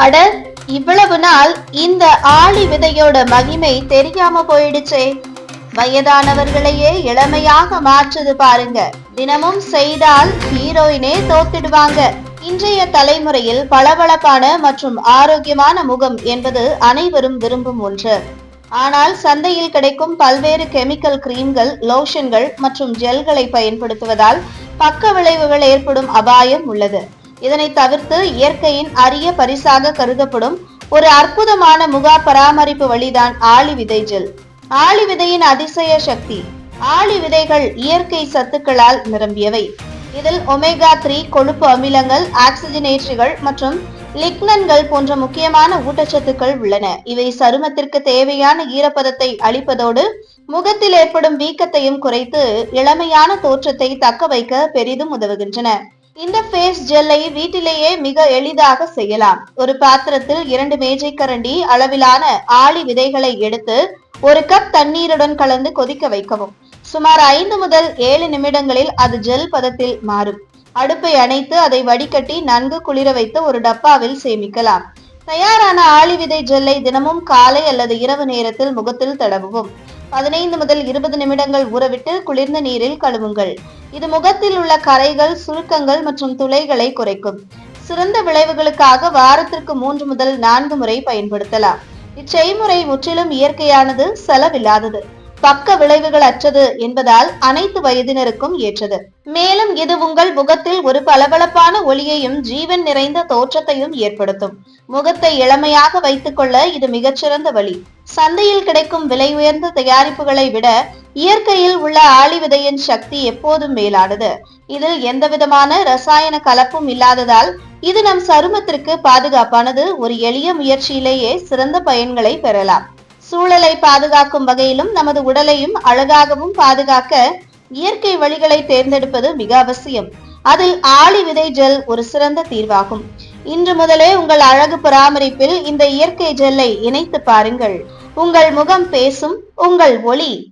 அட இவ்வளவு நாள் இந்த ஆளி விதையோட மகிமை தெரியாம போயிடுச்சே. வயதானவர்களையே இளமையாக மாற்றுது பாருங்க. தினமும் செய்தால் ஹீரோயினே தோத்திடுவாங்க. இன்றைய தலைமுறையில் பளபளப்பான மற்றும் ஆரோக்கியமான முகம் என்பது அனைவரும் விரும்பும் ஒன்று. ஆனால் சந்தையில் கிடைக்கும் பல்வேறு கெமிக்கல் கிரீம்கள் லோஷன்கள் மற்றும் ஜெல்களை பயன்படுத்துவதால் பக்க விளைவுகள் ஏற்படும் அபாயம் உள்ளது. இதனை தவிர்த்து இயற்கையின் அரிய பரிசாக கருதப்படும் ஒரு அற்புதமான முகா பராமரிப்பு வழிதான் ஆளி விதை ஜெல் ஆளி விதையின் அதிசய சக்தி. ஆளி விதைகள் இயற்கை சத்துக்களால் நிரம்பியவை. இதில் ஒமேகா த்ரீ கொழுப்பு அமிலங்கள் ஆக்சிஜனேற்றிகள் மற்றும் லிக்னன்கள் போன்ற முக்கியமான ஊட்டச்சத்துக்கள் உள்ளன. இவை சருமத்திற்கு தேவையான ஈரப்பதத்தை அளிப்பதோடு முகத்தில் ஏற்படும் வீக்கத்தையும் குறைத்து இளமையான தோற்றத்தை தக்க வைக்க பெரிதும் உதவுகின்றன. இந்த ஃபேஸ் ஜெல்லை வீட்டிலேயே மிக எளிதாக செய்யலாம். ஒரு பாத்திரத்தில் இரண்டு மேஜை கரண்டி அளவிலான ஆளி விதைகளை எடுத்து ஒரு கப் தண்ணீருடன் கலந்து கொதிக்க வைக்கவும். சுமார் ஐந்து முதல் ஏழு நிமிடங்களில் அது ஜெல் பதத்தில் மாறும். அடுப்பை அணைத்து அதை வடிகட்டி நன்கு குளிர வைத்து ஒரு டப்பாவில் சேமிக்கலாம். தயாரான ஆளி விதை ஜெல்லை தினமும் காலை அல்லது இரவு நேரத்தில் முகத்தில் தடவுவோம். பதினைந்து முதல் இருபது நிமிடங்கள் ஊறவிட்டு குளிர்ந்த நீரில் கழுவுங்கள். இது முகத்தில் உள்ள கரைகள் சுருக்கங்கள் மற்றும் துளைகளை குறைக்கும். சிறந்த விளைவுகளுக்காக வாரத்திற்கு மூன்று முதல் நான்கு முறை பயன்படுத்தலாம். இச்செய்முறை முற்றிலும் இயற்கையானது செலவில்லாதது. பக்க விளைவுகள் அற்றது என்பதால் அனைத்து வயதினருக்கும் ஏற்றது. மேலும் இது உங்கள் முகத்தில் ஒரு பளபளப்பான ஒளியையும் ஜீவன் நிறைந்த தோற்றத்தையும் ஏற்படுத்தும். முகத்தை இளமையாக வைத்துக் கொள்ள இது மிகச்சிறந்த வழி. சந்தையில் கிடைக்கும் விலை உயர்ந்த தயாரிப்புகளை விட இயற்கையில் உள்ள ஆளிவிதையின் சக்தி எப்போதும் மேலானது. இதில் எந்தவிதமான ரசாயன கலப்பும் இல்லாததால் இது நம் சருமத்திற்கு பாதுகாப்பானது. ஒரு எளிய முயற்சியிலேயே சிறந்த பயன்களை பெறலாம். சூழலை பாதுகாக்கும் வகையிலும் நமது உடலையும் அழகாகவும் பாதுகாக்க இயற்கை வழிகளை தேர்ந்தெடுப்பது மிக அவசியம். அதில் ஆளி விதை ஜெல் ஒரு சிறந்த தீர்வாகும். இன்று முதலே உங்கள் அழகு பராமரிப்பில் இந்த இயற்கை ஜெல்லை இணைத்து பாருங்கள். உங்கள் முகம் பேசும் உங்கள் ஒளி